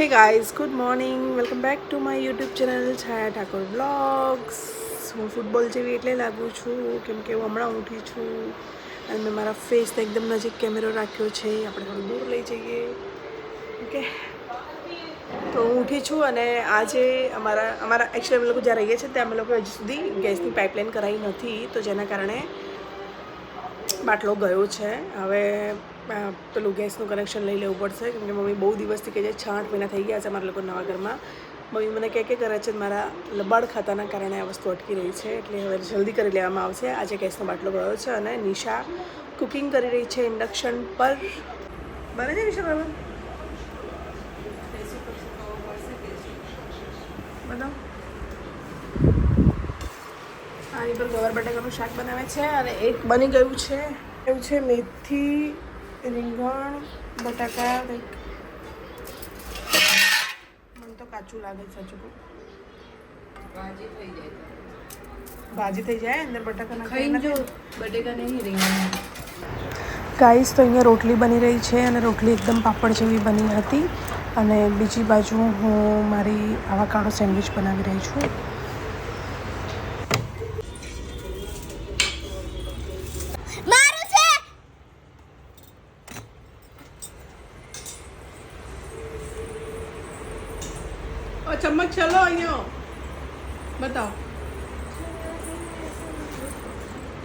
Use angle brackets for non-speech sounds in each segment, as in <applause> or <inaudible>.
Hey guys good morning welcome back to my YouTube channel Chhaya Thakor vlogs હું football જેવી એટલે લાગું છું, કેમ કે હું હમણાં ઉઠી છું અને મેં મારા ફેસને એકદમ નજીક કેમેરો રાખ્યો છે. આપણે થોડું દૂર લઈ જઈએ. ઓકે તો હું ઉઠી છું અને આજે અમારા અમારા એકચ્યુઅલી અમે લોકો જ્યાં રહીએ છીએ ત્યાં અમે લોકો હજી સુધી ગેસની પાઇપલાઇન કરાવી નથી, તો જેના કારણે બાટલો ગયો છે. હવે પેલું ગેસનું કનેક્શન લઈ લેવું પડશે, કેમ કે મમ્મી બહુ દિવસથી કહે છે છ આઠ મહિના થઈ ગયા છે અમારા લોકો નવા ઘરમાં. મમ્મી મને કહે કે કરે છે, મારા લબાડ ખાતાના કારણે આ વસ્તુ અટકી રહી છે, એટલે હવે જલ્દી કરી લેવામાં આવશે. આજે ગેસનો બાટલો ગયો છે અને નિશા કુકિંગ કરી રહી છે ઇન્ડક્શન પર. બને છે નિશા બરાબર બતાવો આની પર ગવાર બટાકાનું શાક બનાવે છે અને એક બની ગયું છે. એવું છે મેથી રીંગણ બટાકા કંઈક. મને તો કાચું લાગે છે સાચું કહું. ભાજી થઈ જાય અંદર બટાકા ખાઈ જો બટેકા નહીં રીંગણ ગાઈસ તો અહીંયા રોટલી બની રહી છે અને રોટલી એકદમ પાપડ જેવી બની હતી. અને બીજી બાજુ હું મારી આવા કાળો સેન્ડવિચ બનાવી રહી છું.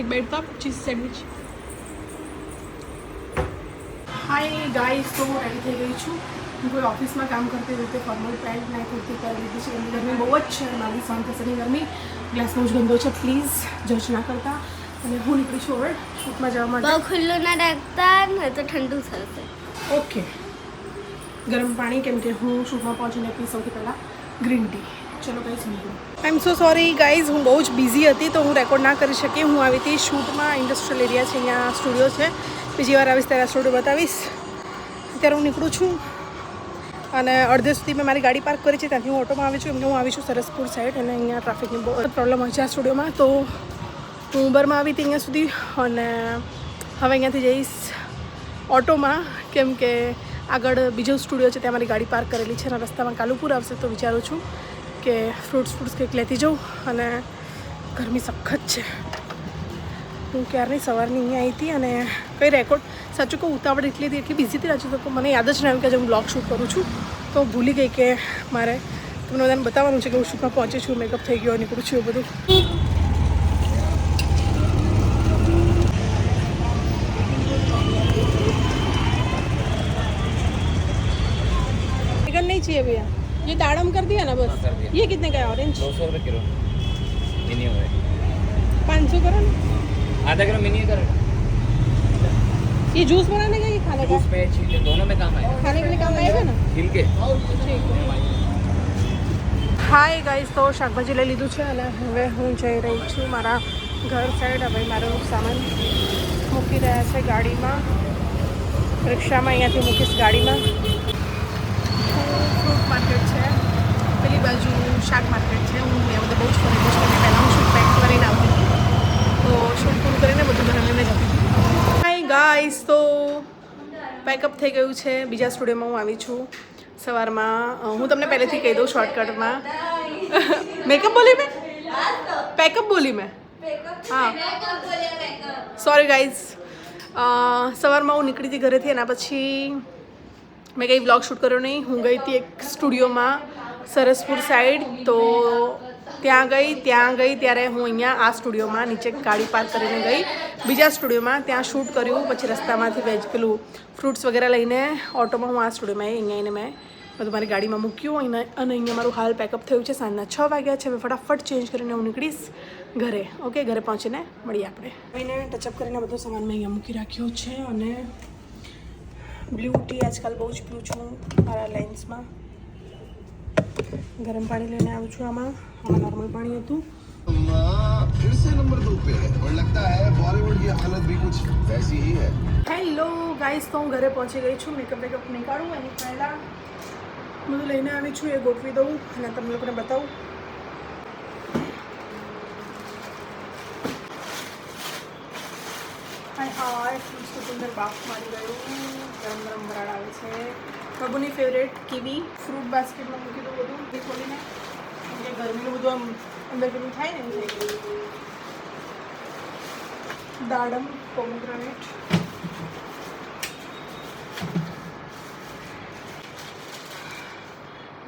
એક બેડ પાપ ચીઝ સેન્ડવિચ હાય ગાઈસ તો હું રેડી થઈ ગઈ છું। હું કોઈ ઓફિસમાં કામ કરતી રીતે ફોર્મલ પેન્ટ ના કુર્તી કરી લીધી છે એની ગરમી બહુ જ છે મારી સહન થશે નહીં ગરમી. ગ્લાસ બહુ જ ગંદો છે પ્લીઝ જજ ના કરતા. અને હું નીકળી છું હવે શૂટમાં જવા માટે. ખુલ્લું ના રાખતા ને તો ઠંડુ થશે. ઓકે ગરમ પાણી કેમ કે હું શૂટમાં પહોંચીને પી સૌથી પહેલાં ગ્રીન ટી ચલો ગાઈઝ સમજવું આઈ એમ સો સોરી ગાઈઝ હું બહુ જ બિઝી હતી, તો હું રેકોર્ડ ના કરી શકી. હું આવી હતી શૂટમાં ઇન્ડસ્ટ્રીયલ એરિયા છે, અહીંયા સ્ટુડિયો છે. બીજી વાર આવીશ ત્યારે સ્ટુડિયો બતાવીશ. અત્યારે હું નીકળું છું. અને અડધે સુધી મેં મારી ગાડી પાર્ક કરી છે, ત્યાંથી હું ઓટોમાં આવી છું. એમને હું આવી છું સરસપુર સાઈડ અને અહીંયા ટ્રાફિકની બહુ પ્રોબ્લેમ હોય છે આ સ્ટુડિયોમાં તો હું ઉબરમાં આવી હતી અહીંયા સુધી, અને હવે અહીંયાથી જઈશ ઓટોમાં. કેમ કે આગળ બીજો સ્ટુડિયો છે, ત્યાં મારી ગાડી પાર્ક કરેલી છે, અને રસ્તામાં કાલુપુર આવશે, તો વિચારું છું. કે ફ્રૂટ્સ ફ્રૂટ્સ કંઈક લેતી જાઉં અને ગરમી સખત છે હું ક્યારની સવારની અહીંયા આવી હતી અને કંઈ રેકોર્ડ સાચું કહું ઉતાવળ એટલી હતી એટલી બિઝી હતી રાજુ તો મને યાદ જ ના આવ્યું કે આજે હું બ્લોગ શૂટ કરું છું તો હું ભૂલી ગઈ કે મારે તમને બધાને બતાવવાનું છે કે હું શૂટમાં પહોંચી છું મેકઅપ થઈ ગયો નીકળું છું એ બધું बैगन नहीं चाहिए भैया ये दाड़म कर दिया ना बस कर दिया। ये कितने का है ऑरेंज दो सौ रुपये किलो मिनी हो गए पाँच सौ करो ना आधा किलो मिनी कर ये जूस बनाने का ये खाने का जूस में छीले दोनों में काम आएगा खाने के लिए काम आएगा ना छिल के હાય ગાઈસ તો શાકભાજી લઈ લીધું છે અને હવે હું જઈ રહી છું મારા ઘર સાઈડ હવે મારો સામાન મૂકી રહ્યા છે ગાડીમાં રિક્ષામાં અહીંયાથી મૂકીશ ગાડીમાં ફ્રૂટ માર્કેટ છે, પેલી બાજુ શાક માર્કેટ છે. હું એ બધે બહુ જ ફરેલી છું અને પહેલાં હું શૂટ પેક કરીને આવતી હતી. તો શૂટ પૂરું કરીને બધું ઘરે લઈને જતી હતી. ગાઈસ તો પેકઅપ થઈ ગયું છે. બીજા સ્ટુડિયોમાં હું આવી છું. સવારમાં હું તમને પહેલેથી કહી દઉં શોર્ટકટમાં મેકઅપ <laughs> બોલી મેં? પેકઅપ બોલી મેં? હા. સોરી ગાઈઝ સવારમાં હું નીકળી હતી ઘરેથી, એના પછી મેં કંઈ બ્લોગ શૂટ કર્યો નહીં. હું ગઈ હતી એક સ્ટુડિયોમાં સરસપુર સાઈડ તો ત્યાં ગઈ ત્યાં ગઈ, ત્યારે હું અહીંયા આ સ્ટુડિયોમાં નીચે ગાડી પાર્ક કરીને ગઈ. બીજા સ્ટુડિયોમાં ત્યાં શૂટ કર્યું, પછી રસ્તામાંથી વેજ પેલું ફ્રૂટ્સ વગેરે લઈને ઓટોમાં હું આ સ્ટુડિયોમાં અહીંયા આવીને મેં બધું મારી ગાડીમાં મૂક્યું. અને અહીંયા મારું હાલ પેકઅપ થયું છે, સાંજના છ વાગ્યા છે. મેં ફટાફટ ચેન્જ કરીને હું નીકળીશ ઘરે. ઓકે ઘરે પહોંચીને મળીએ આપણે. આવીને ટચઅપ કરીને બધો સામાન મેં અહીંયા મૂકી રાખ્યો છે અને બ્લુ ટી આજકાલ બહુ જ પીઉં છું મારા લેન્સમાં ગરમ પાણી લઈને આવું છું આમાં આમાં નોર્મલ પાણી હતું अम्मा फिर से नंबर दो पे है और लगता है बॉलीवुड की हालत भी कुछ वैसी ही है હેલો ગાઈસ તો હું ઘરે પહોંચી ગઈ છું મેકઅપ બેકઅપ નીકાળું એની પહેલાં બધું લઈને આવી છું એ ગોઠવી દઉં અને તમને લોકોને બતાવું ફ્રૂટ્સ તો સુંદર બાફ મારી ગયું. ગરમ ગરમ બરાડ આવે છે. બાબુની ફેવરેટ કીવી ફ્રૂટ બાસ્કેટમાં મૂકી દઉં બધું, એ ખોલીને. કે ગરમીનું બધું આમ અંદર પેલું થાય ને એવું દાડમ પોમોગ્રેનેટ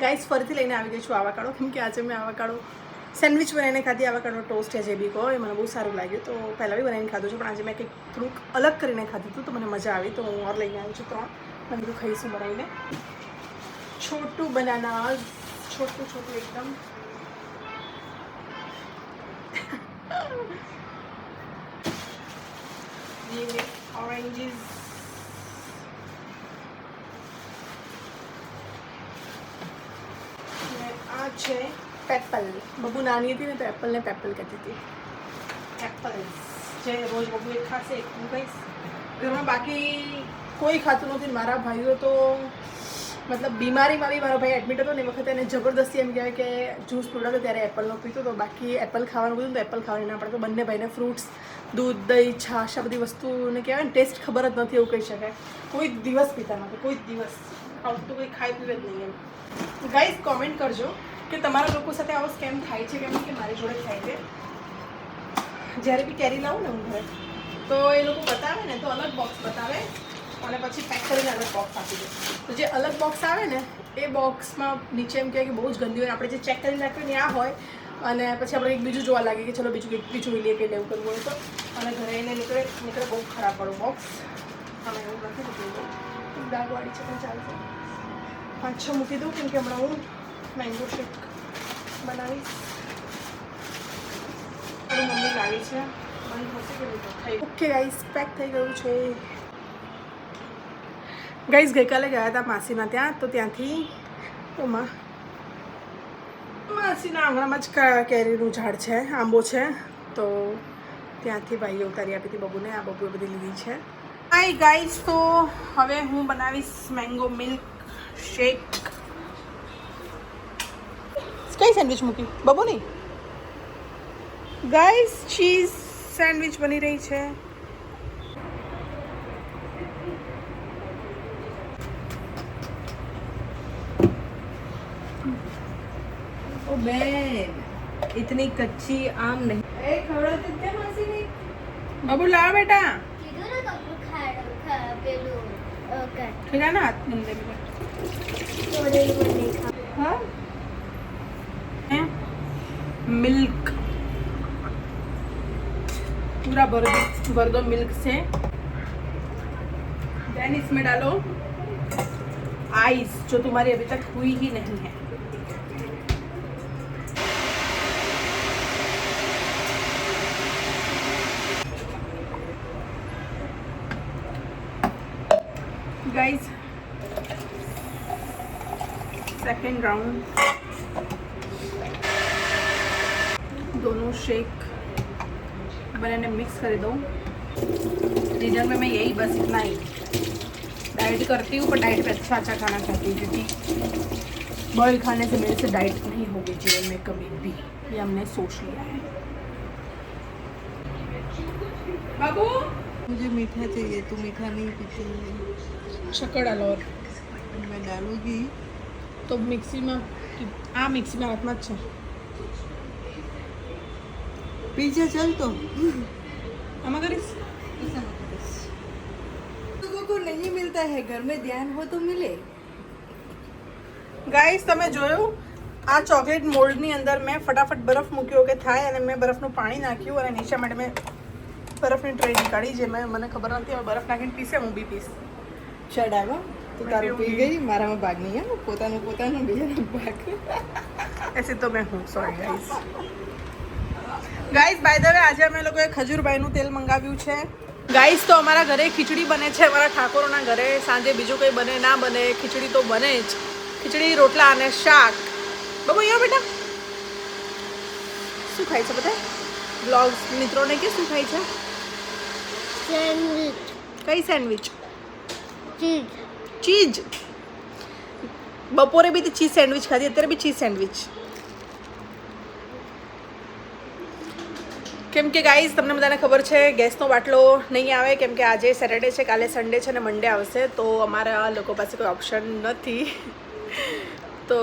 ગાઈસ ફરીથી લઈને આવી ગઈ છું આવાકાડો કેમ કે આજે મેં આવાકાડો સેન્ડવિચ બનાવીને ખાધી આવાકાડો ટોસ્ટ છે જે બી કહો એ મને બહુ સારું લાગ્યું તો પહેલાં બી બનાવીને ખાધું છે પણ આજે મેં કંઈક થોડુંક અલગ કરીને ખાધું હતું તો મને મજા આવી તો હું ઓર લઈને આવી છું ત્રણ મેં બધું ખાઈશું બનાવીને છોટું બનાના છોટું છોટું એકદમ ये oranges અને આ છે પેપલ બબુ નાની હતી ને તો એપલને પેપલ કહેતી હતી. એપલ જે રોજ બબુ એક ખાશે એક હું કહીશ ઘરમાં બાકી કોઈ ખાતું નથી મારા ભાઈઓ તો મતલબ બીમારીમાં બી મારો ભાઈ એડમિટ હતો ને એ વખતે એને જબરદસ્તી એમ કહેવાય કે જ્યુસ પીવડાવતો ત્યારે એપલનો પીતો તો બાકી એપલ ખાવાનું બધું તો એપલ ખાવાની ના પડે. તો બંને ભાઈને ફ્રૂટ્સ દૂધ દહીં છાશ આ બધી વસ્તુને કહેવાય ને ટેસ્ટ ખબર જ નથી એવું કહી શકાય. કોઈ દિવસ પીતા નથી કોઈ દિવસ. આવું તો કોઈ ખાઈ પીવે જ નહીં એમ. ગાઈઝ કોમેન્ટ કરજો. કે તમારા લોકો સાથે આવો સ્કેમ થાય છે કેમ કે મારી જોડે થાય છે? જ્યારે બી કેરી લાવું ને હું ઘરે, તો એ લોકો બતાવે ને, તો અલગ બોક્સ બતાવે અને પછી પેક કરીને અલગ બોક્સ આપી દે. તો જે અલગ બોક્સ આવે ને, એ બોક્સમાં નીચે એમ કહેવાય કે બહુ જ ગંદી હોય. આપણે જે ચેક કરીને નાખ્યું ને આ હોય. અને પછી આપણે એક બીજું જોવા લાગે કે ચલો બીજું કંઈક, બીજું લઈએ કે લેવું કરવું હોય તો. અને ઘરે એને નીકળે નીકળે બહુ ખરાબ પડો બોક્સ અને એવું નથી મૂકી દાગવાળી છે પણ ચાલશે. પાંચ છ મૂકી દઉં કેમ કે હમણાં હું મેંગો શેક બનાવીશ. મમ્મી લાવી છે. ઓકે ગાઈસ પેક થઈ ગયું છે. ગાઈસ ગઈકાલે ગયા હતા માસીના ત્યાં, તો ત્યાંથી ઓમાં માસીના આંગણામાં જ કેરીનું ઝાડ છે, આંબો છે. તો ત્યાંથી ભાઈએ ઉતારી આપી હતી બબુને, આ બબુએ બધી લીધી છે. હાય ગાઈસ તો હવે હું બનાવીશ મેંગો મિલ્ક શેક કઈ સેન્ડવિચ મૂકી બબુ નહીં ગાઈસ ચીઝ સેન્ડવિચ બની રહી છે ओ बहन इतनी कच्ची आम नहीं ए खवड़ाते ते मासी ने બબુ લાવ બેટા કીધું ને કપડું ખાડ ખા- પેલું અ, કર. ખીરા ના હાથ ગંદે બેટા તોડેલું પણ નહીં ખાવ. हाँ मिल्क। पूरा भर दो भर दो मिल्क से। देन इसमें डालो आइस जो तुम्हारी अभी तक हुई ही नहीं है। गाइस सेकेंड राउंड दोनों शेक बनाने मिक्स कर दो। डिनर में मैं यही बस इतना ही। डाइट करती हूँ पर डाइट पे अच्छा अच्छा खाना खाती हूँ क्योंकि बॉयल खाने से मेरे से डाइट नहीं होगी जीवन में कभी भी। ये हमने सोच लिया है। बाबू! मुझे मीठा चाहिए तू मीठा नहीं पीती। शक्कर डालो और। मैं डालूँगी। तो मिक्सी में आ मिक्सी में रखना अच्छा। चल तो આમાં કરીશ लोगों को नहीं मिलता है घर में ध्यान हो तो मिले ગાઈસ તમે જોયું આ ચોકલેટ મોલ્ડની અંદર મેં ફટાફટ બરફ મૂક્યો કે થાય અને મેં બરફનું પાણી નાખ્યું અને નીચે માટે મેં બરફની ટ્રે નીકાળી જે મેં મને ખબર નથી હવે બરફ નાખીને પીસે હું બી પીશ ચડાવો તો તારું પી ગઈ મારામાં ભાગ નહીં હે પોતાનું પોતાનું બીજાનો ભાગ એસે તો મેં હું sorry guys guys by the way આજે અમે લોકોએ ખજૂરભાઈનું તેલ મંગાવ્યું છે. ગાઈસ તો અમારા ઘરે ખીચડી બને છે. અમારા ઠાકોરોના ઘરે સાંજે બીજું કંઈ બને ના બને ખીચડી તો બને જ. ખીચડી રોટલા અને શાક. બાબુ અહીંયા બેટા. શું ખાય છે બધા બ્લોગ્સ મિત્રોને કે શું ખાય છે? સેન્ડવિચ કઈ સેન્ડવિચ ચીઝ ચીઝ બપોરે બી ચીઝ સેન્ડવિચ ખાધી અત્યારે બી ચીઝ સેન્ડવિચ કેમ કે ગાઈઝ તમને બધાને ખબર છે, ગેસનો બાટલો નહીં આવે, કેમ કે આજે સેટરડે છે, કાલે સન્ડે છે અને મંડે આવશે, તો અમારા લોકો પાસે કોઈ ઓપ્શન નથી. તો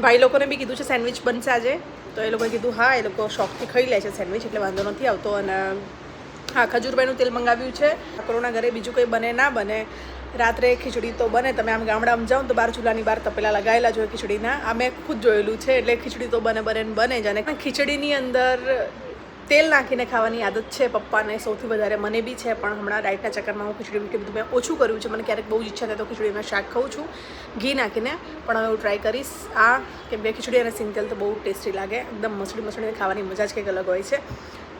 ભાઈ લોકોને બી કીધું છે સેન્ડવિચ બનશે આજે. તો એ લોકોએ કીધું, હા, એ લોકો શોખથી ખાઈ લે છે સેન્ડવિચ એટલે વાંધો નથી આવતો. અને, હા, ખજૂરભાઈનું તેલ મંગાવ્યું છે. ઠાકોરોના ઘરે બીજું કંઈ બને ના બને. રાત્રે ખીચડી તો બને, તમે આમ ગામડામાં જાઓ તો બાર ચૂલાની બહાર તપેલા લગાવેલા જોઈએ ખીચડીના. આ મેં ખુદ જોયેલું છે, એટલે ખીચડી તો બને બને બને જ. અને ખીચડીની અંદર તેલ નાખીને ખાવાની આદત છે પપ્પાને સૌથી વધારે. મને બી છે, પણ હમણાં ડાયટના ચક્કરમાં હું ખીચડી મીઠી બધું મેં ઓછું કર્યું છે. મને ક્યારેક બહુ જ ઈચ્છા થાય તો ખીચડીમાં શાક ખાઉં છું, ઘી નાખીને. પણ હવે હું ટ્રાય કરીશ. આ કે બે ખીચડી અને સિંગ તો બહુ ટેસ્ટી લાગે. એકદમ મસળી મસળીને ખાવાની મજા જ કંઈક અલગ હોય છે.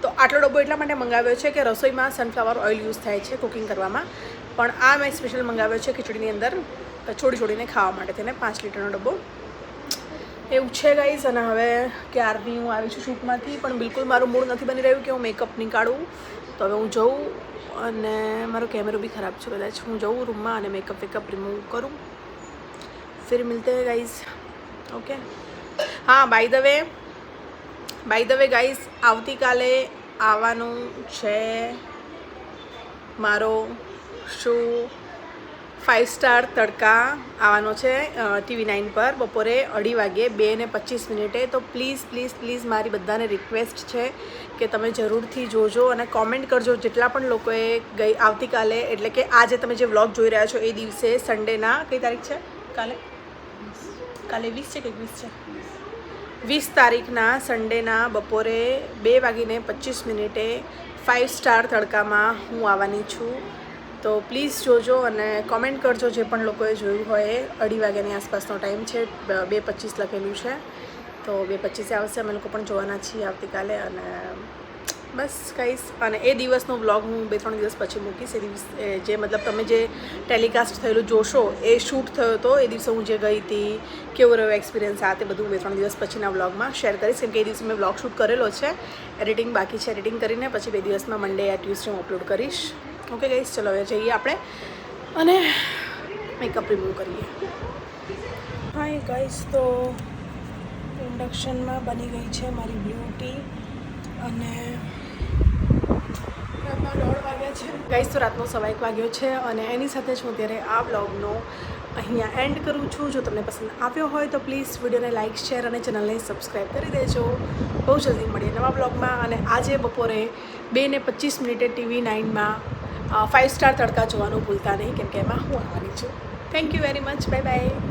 તો આટલો ડબ્બો એટલા માટે મંગાવ્યો છે કે રસોઈમાં સનફ્લાવર ઓઇલ યુઝ થાય છે કુકિંગ કરવામાં. પણ આ મેં સ્પેશિયલ મંગાવ્યો છે ખીચડીની અંદર છોડી છોડીને ખાવા માટે થઈને પાંચ લીટરનો ડબ્બો. એવું છે ગાઈઝ અને હવે ક્યારની હું આવી છું શૂટમાંથી પણ બિલકુલ મારું મૂડ નથી બની રહ્યું કે હું મેકઅપ નીકાળું. તો હવે હું જઉં અને મારો કેમેરો બી ખરાબ છે કદાચ. હું જઉં રૂમમાં અને મેકઅપ વેકઅપ રિમૂવ કરું. ફિર મિલતે હૈ ગાઈઝ ઓકે હા by the way by the way guys આવતીકાલે આવવાનું છે મારો શો ફાઇવ સ્ટાર તડકા આવવાનો છે ટીવી નાઇન પર. બપોરે અઢી વાગે બે ને પચીસ મિનિટે. તો પ્લીઝ પ્લીઝ પ્લીઝ મારી બધાને રિક્વેસ્ટ છે કે તમે જરૂરથી જોજો અને કોમેન્ટ કરજો. જેટલા પણ લોકોએ ગઈ, આવતીકાલે, એટલે કે આજે તમે જે વ્લોગ જોઈ રહ્યા છો એ દિવસે સન્ડેના કઈ તારીખ છે? કાલે? કાલે વીસ છે કે એકવીસ છે? વીસ તારીખના સન્ડેના બપોરે બે વાગીને પચીસ મિનિટે ફાઇવ સ્ટાર તડકામાં હું આવવાની છું. તો પ્લીઝ જોજો અને કોમેન્ટ કરજો જે પણ લોકોએ જોયું હોય એ. અઢી વાગ્યાની આસપાસનો ટાઈમ છે, બે પચીસ લખેલું છે. તો બે પચીસે આવશે, અમે લોકો પણ જોવાના છીએ આવતીકાલે અને બસ કહીશ. અને એ દિવસનો વ્લોગ હું બે ત્રણ દિવસ પછી મૂકીશ. એ દિવસ જે મતલબ તમે જે ટેલિકાસ્ટ થયેલું જોશો, એ શૂટ થયો હતો એ દિવસે હું જે ગઈ હતી, કેવો રહ્યો એક્સપિરિયન્સ આ તે બધું બે ત્રણ દિવસ પછીના વ્લોગમાં શેર કરીશ. કેમ કે એ દિવસે મેં વ્લોગ શૂટ કરેલો છે એડિટિંગ બાકી છે એડિટિંગ કરીને પછી બે દિવસમાં મંડે યા ટ્યુઝડે હું અપલોડ કરીશ. ઓકે ગઈશ ચલો, હવે જઈએ આપણે. અને મેકઅપ રિમૂવ કરીએ. હાય ગાઈસ તો ઇન્ડક્શનમાં બની ગઈ છે મારી બ્યુટી અને રાતના દોઢ વાગ્યા છે. ગાઈસ તો રાતનો સવા એક વાગ્યો છે અને એની સાથે જ હું ત્યારે આ બ્લોગનો અહીંયા એન્ડ કરું છું. જો તમને પસંદ આવ્યો હોય તો પ્લીઝ વિડીયોને લાઇક શેર અને ચેનલને સબસ્ક્રાઈબ કરી દેજો. બહુ જલ્દી મળીએ નવા બ્લોગમાં અને આજે બપોરે બે ને પચીસ મિનિટે ટીવી નાઇનમાં ફાઇવ સ્ટાર તડકા જોવાનું ભૂલતા નહીં, કેમ કે એમાં હું આવવાની છું. Thank you very much bye bye